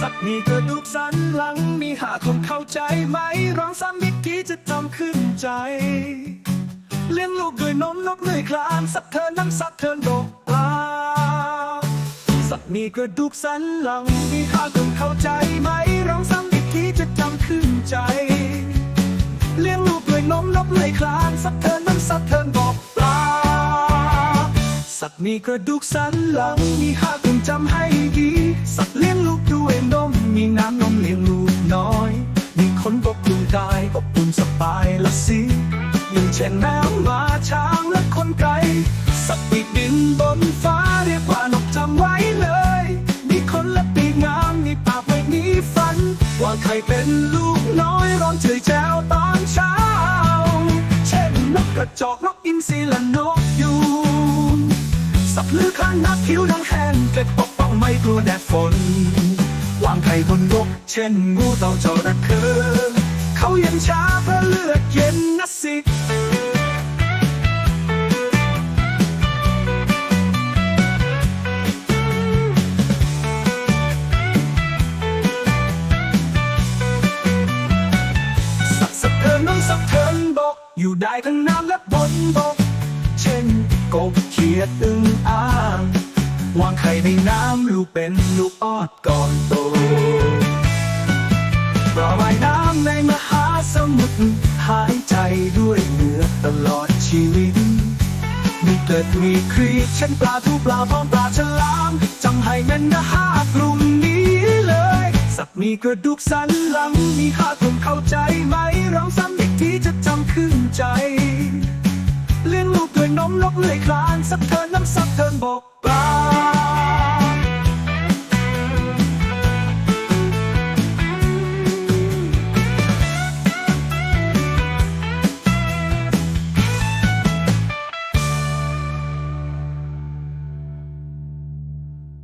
สักมีกระดูกสันหลังมีหาคนเข้าใจไหม ร้องซ้ำอีกทีจะทำขึ้นใจ เลี้ยงลูกด้วยนมนกเลยคลานสักเทินน้ำสักเทินดกปลาสัตว์มีกระดูกสันหลังมีหาคนเข้าใจไหม ร้องซ้ำอีกทีจะทำขึ้นใจ เลี้ยงลูกด้วยนมนกเลยคลานสักเทินน้ำสักเทินดกปลาสัตว์มีกระดูกสันหลังมีหาคุณจำให้ดี อุ่นกบอุ่นสบายละสิอย่างเช่นแมวหมาช้างและคนไก่สัตว์ปีกบินบนฟ้าเรียกว่านกจำไว้เลย มีคนและปีกงามมีปากไม่มีฟันวางไข่เป็นลูกน้อยร้องเฉยแจวตอนเช้า เช่นนกกระจอกนกอินทรีและนกยูงสับลือข้างนักผิวทั้งแห้งเกล็ดปกป้องไม่กลัวแดดฝนวางไข่บนบกเช่นงูเต่าจระเข้ เขาย็นชาเพื่อเลือดเย็นนะสิสักสะเทินน้องสักเทินบกอยู่ได้ทั้งน้ำและบนบก เช่นกบเขียดอึงอ่าง วางไข่ในน้ำลูกเป็นลูกออดก่อนโต หายใจด้วยเหงื่อตลอดชีวิต มีเกิดมีครีเช่นปลาทูปลาพร้องปลาฉลามจำให้แม่นนะห้ากลุ่มนี้เลย สัตว์มีกระดูกสันหลัง มีห้ากลุ่มเข้าใจไหมร้องซ้ำอีกทีจะจำขึ้นใจ เลี้ยงลูกด้วยนมนกเลื่อยคลาน สักเทินน้ำสักเทินบกปลา